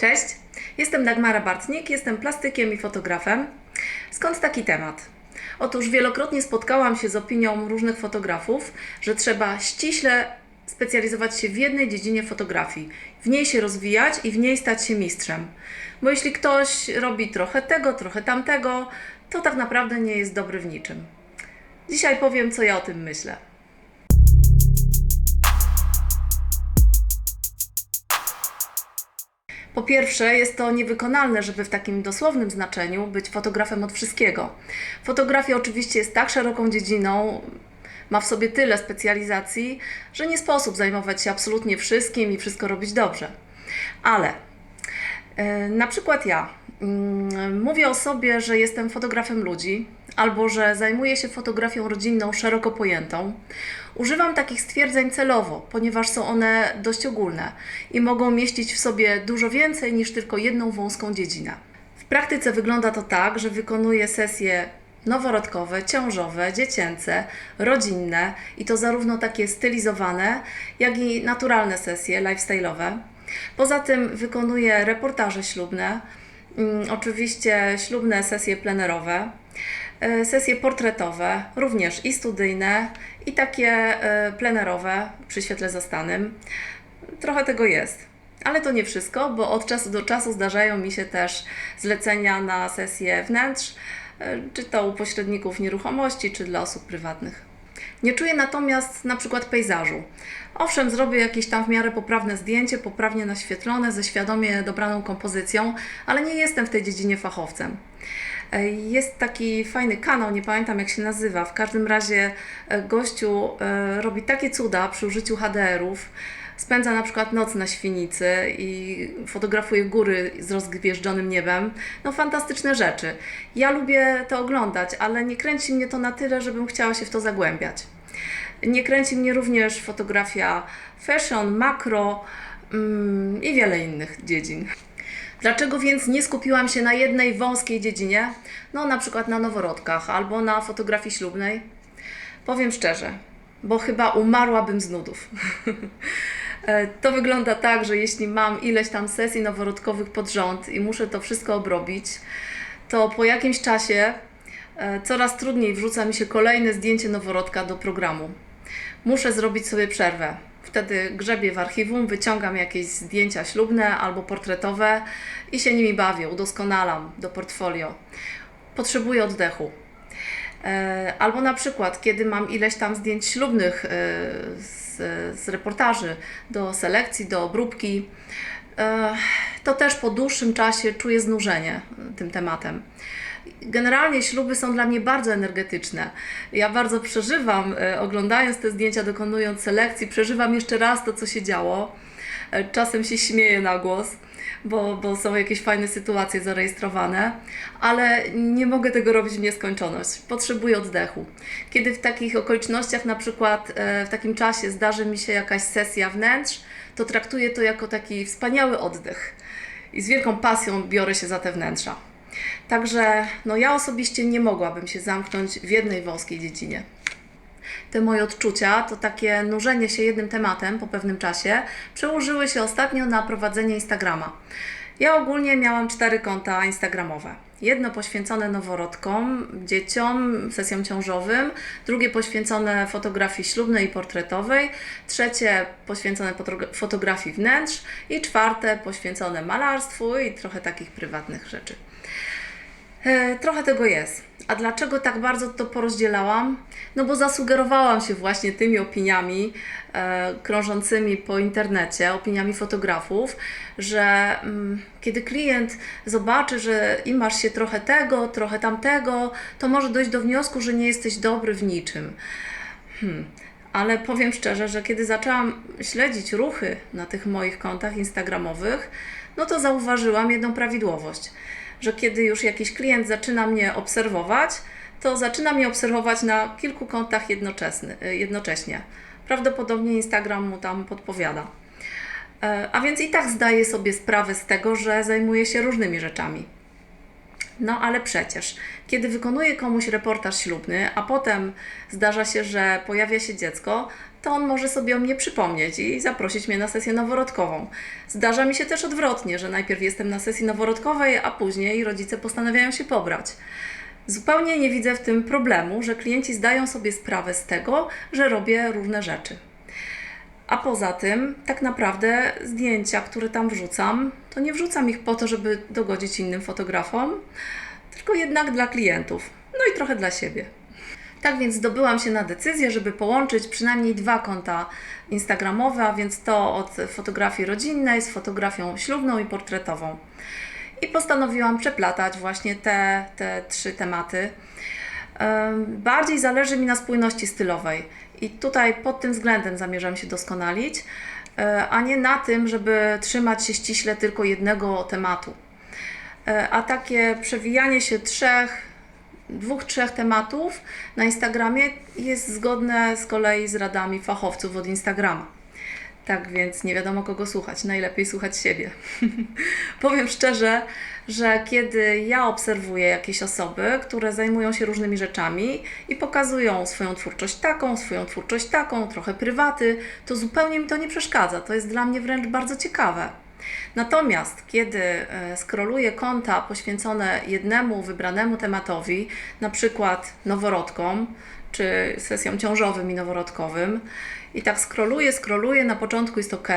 Cześć, jestem Dagmara Bartnik, jestem plastykiem i fotografem. Skąd taki temat? Otóż wielokrotnie spotkałam się z opinią różnych fotografów, że trzeba ściśle specjalizować się w jednej dziedzinie fotografii, w niej się rozwijać i w niej stać się mistrzem. Bo jeśli ktoś robi trochę tego, trochę tamtego, to tak naprawdę nie jest dobry w niczym. Dzisiaj powiem, co ja o tym myślę. Po pierwsze, jest to niewykonalne, żeby w takim dosłownym znaczeniu być fotografem od wszystkiego. Fotografia oczywiście jest tak szeroką dziedziną, ma w sobie tyle specjalizacji, że nie sposób zajmować się absolutnie wszystkim i wszystko robić dobrze. Ale e, na przykład ja mm, mówię o sobie, że jestem fotografem ludzi, albo że zajmuję się fotografią rodzinną szeroko pojętą. Używam takich stwierdzeń celowo, ponieważ są one dość ogólne i mogą mieścić w sobie dużo więcej niż tylko jedną wąską dziedzinę. W praktyce wygląda to tak, że wykonuję sesje noworodkowe, ciążowe, dziecięce, rodzinne i to zarówno takie stylizowane, jak i naturalne sesje lifestyle'owe. Poza tym wykonuję reportaże ślubne, mm, oczywiście ślubne sesje plenerowe, sesje portretowe, również i studyjne, i takie e, plenerowe przy świetle zastanym. Trochę tego jest. Ale to nie wszystko, bo od czasu do czasu zdarzają mi się też zlecenia na sesje wnętrz, e, czy to u pośredników nieruchomości, czy dla osób prywatnych. Nie czuję natomiast na przykład pejzażu. Owszem, zrobię jakieś tam w miarę poprawne zdjęcie, poprawnie naświetlone, ze świadomie dobraną kompozycją, ale nie jestem w tej dziedzinie fachowcem. E, Jest taki fajny kanał, nie pamiętam jak się nazywa. W każdym razie e, gościu e, robi takie cuda przy użyciu HDR-ów. Spędza na przykład noc na świnicy i fotografuje góry z rozgwieżdżonym niebem. No fantastyczne rzeczy. Ja lubię to oglądać, ale nie kręci mnie to na tyle, żebym chciała się w to zagłębiać. Nie kręci mnie również fotografia fashion, makro mm, i wiele innych dziedzin. Dlaczego więc nie skupiłam się na jednej wąskiej dziedzinie? No, na przykład na noworodkach albo na fotografii ślubnej? Powiem szczerze, bo chyba umarłabym z nudów. E, to wygląda tak, że jeśli mam ileś tam sesji noworodkowych pod rząd i muszę to wszystko obrobić, to po jakimś czasie e, coraz trudniej wrzuca mi się kolejne zdjęcie noworodka do programu. Muszę zrobić sobie przerwę. Wtedy grzebię w archiwum, wyciągam jakieś zdjęcia ślubne albo portretowe i się nimi bawię, udoskonalam do portfolio. Potrzebuję oddechu. E, Albo na przykład, kiedy mam ileś tam zdjęć ślubnych e, z, z reportaży do selekcji, do obróbki, e, to też po dłuższym czasie czuję znużenie tym tematem. Generalnie śluby są dla mnie bardzo energetyczne. Ja bardzo przeżywam, e, oglądając te zdjęcia, dokonując selekcji, przeżywam jeszcze raz to, co się działo. Czasem się śmieję na głos, bo, bo są jakieś fajne sytuacje zarejestrowane, ale nie mogę tego robić w nieskończoność. Potrzebuję oddechu. Kiedy w takich okolicznościach, na przykład e, w takim czasie, zdarzy mi się jakaś sesja wnętrz, to traktuję to jako taki wspaniały oddech i z wielką pasją biorę się za te wnętrza. Także no ja osobiście nie mogłabym się zamknąć w jednej wąskiej dziedzinie. Te moje odczucia, to takie nurzenie się jednym tematem po pewnym czasie, przełożyły się ostatnio na prowadzenie Instagrama. Ja ogólnie miałam cztery konta instagramowe. Jedno poświęcone noworodkom, dzieciom, sesjom ciążowym, drugie poświęcone fotografii ślubnej i portretowej, trzecie poświęcone fotogra- fotografii wnętrz i czwarte poświęcone malarstwu i trochę takich prywatnych rzeczy. E, Trochę tego jest. A dlaczego tak bardzo to porozdzielałam? No bo zasugerowałam się właśnie tymi opiniami e, krążącymi po internecie, opiniami fotografów, że mm, kiedy klient zobaczy, że i masz się trochę tego, trochę tamtego, to może dojść do wniosku, że nie jesteś dobry w niczym. Hmm. Ale powiem szczerze, że kiedy zaczęłam śledzić ruchy na tych moich kontach instagramowych, no to zauważyłam jedną prawidłowość, że kiedy już jakiś klient zaczyna mnie obserwować, to zaczyna mnie obserwować na kilku kontach jednoczesny, jednocześnie. Prawdopodobnie Instagram mu tam podpowiada. E, A więc i tak zdaję sobie sprawę z tego, że zajmuję się różnymi rzeczami. No ale przecież, kiedy wykonuję komuś reportaż ślubny, a potem zdarza się, że pojawia się dziecko, to on może sobie o mnie przypomnieć i zaprosić mnie na sesję noworodkową. Zdarza mi się też odwrotnie, że najpierw jestem na sesji noworodkowej, a później rodzice postanawiają się pobrać. Zupełnie nie widzę w tym problemu, że klienci zdają sobie sprawę z tego, że robię różne rzeczy. A poza tym, tak naprawdę zdjęcia, które tam wrzucam, to nie wrzucam ich po to, żeby dogodzić innym fotografom, tylko jednak dla klientów, no i trochę dla siebie. Tak więc zdobyłam się na decyzję, żeby połączyć przynajmniej dwa konta instagramowe, a więc to od fotografii rodzinnej z fotografią ślubną i portretową. I postanowiłam przeplatać właśnie te, te trzy tematy. Em, Bardziej zależy mi na spójności stylowej i tutaj pod tym względem zamierzam się doskonalić, e, a nie na tym, żeby trzymać się ściśle tylko jednego tematu. E, A takie przewijanie się trzech, dwóch, trzech tematów na Instagramie jest zgodne z kolei z radami fachowców od Instagrama. Tak więc nie wiadomo kogo słuchać, najlepiej słuchać siebie. Powiem szczerze, że kiedy ja obserwuję jakieś osoby, które zajmują się różnymi rzeczami i pokazują swoją twórczość taką, swoją twórczość taką, trochę prywaty, to zupełnie mi to nie przeszkadza. To jest dla mnie wręcz bardzo ciekawe. Natomiast kiedy e, skroluję konta poświęcone jednemu wybranemu tematowi, na przykład noworodkom, czy sesjom ciążowym i noworodkowym, i tak skroluję, skroluję, na początku jest ok,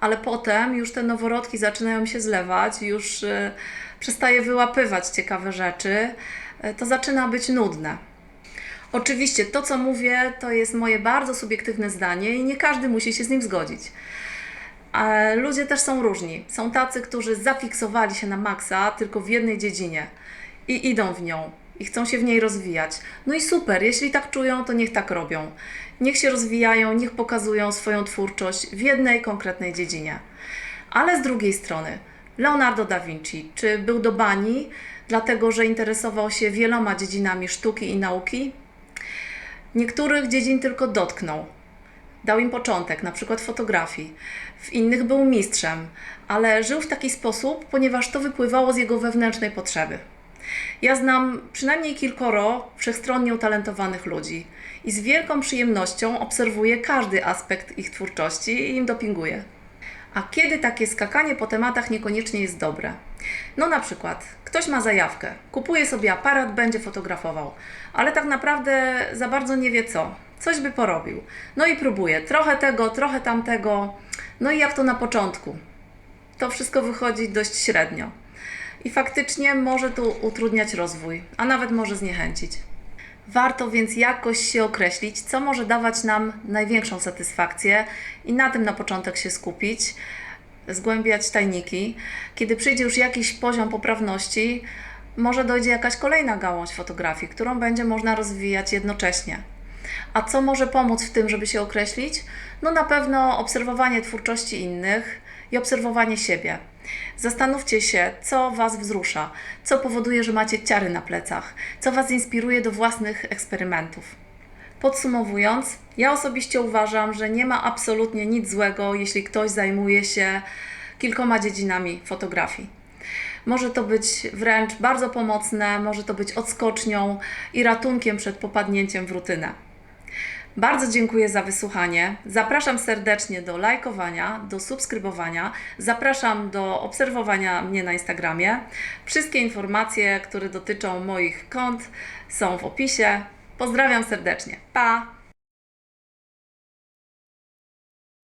ale potem już te noworodki zaczynają się zlewać, już e, przestaję wyłapywać ciekawe rzeczy, e, to zaczyna być nudne. Oczywiście to, co mówię, to jest moje bardzo subiektywne zdanie i nie każdy musi się z nim zgodzić. Ludzie też są różni. Są tacy, którzy zafiksowali się na maksa tylko w jednej dziedzinie i idą w nią i chcą się w niej rozwijać. No i super, jeśli tak czują, to niech tak robią. Niech się rozwijają, niech pokazują swoją twórczość w jednej konkretnej dziedzinie. Ale z drugiej strony, Leonardo da Vinci, czy był do bani, dlatego że interesował się wieloma dziedzinami sztuki i nauki? Niektórych dziedzin tylko dotknął, dał im początek, na przykład fotografii. W innych był mistrzem, ale żył w taki sposób, ponieważ to wypływało z jego wewnętrznej potrzeby. Ja znam przynajmniej kilkoro wszechstronnie utalentowanych ludzi i z wielką przyjemnością obserwuję każdy aspekt ich twórczości i im dopinguję. A kiedy takie skakanie po tematach niekoniecznie jest dobre? No na przykład, ktoś ma zajawkę, kupuje sobie aparat, będzie fotografował, ale tak naprawdę za bardzo nie wie co. Coś by porobił. No i próbuje trochę tego, trochę tamtego. No i jak to na początku? To wszystko wychodzi dość średnio. I faktycznie może to utrudniać rozwój, a nawet może zniechęcić. Warto więc jakoś się określić, co może dawać nam największą satysfakcję i na tym na początek się skupić, zgłębiać tajniki. Kiedy przyjdzie już jakiś poziom poprawności, może dojdzie jakaś kolejna gałąź fotografii, którą będzie można rozwijać jednocześnie. A co może pomóc w tym, żeby się określić? No na pewno obserwowanie twórczości innych i obserwowanie siebie. Zastanówcie się, co Was wzrusza, co powoduje, że macie ciary na plecach, co Was inspiruje do własnych eksperymentów. Podsumowując, ja osobiście uważam, że nie ma absolutnie nic złego, jeśli ktoś zajmuje się kilkoma dziedzinami fotografii. Może to być wręcz bardzo pomocne, może to być odskocznią i ratunkiem przed popadnięciem w rutynę. Bardzo dziękuję za wysłuchanie. Zapraszam serdecznie do lajkowania, do subskrybowania. Zapraszam do obserwowania mnie na Instagramie. Wszystkie informacje, które dotyczą moich kont, są w opisie. Pozdrawiam serdecznie. Pa!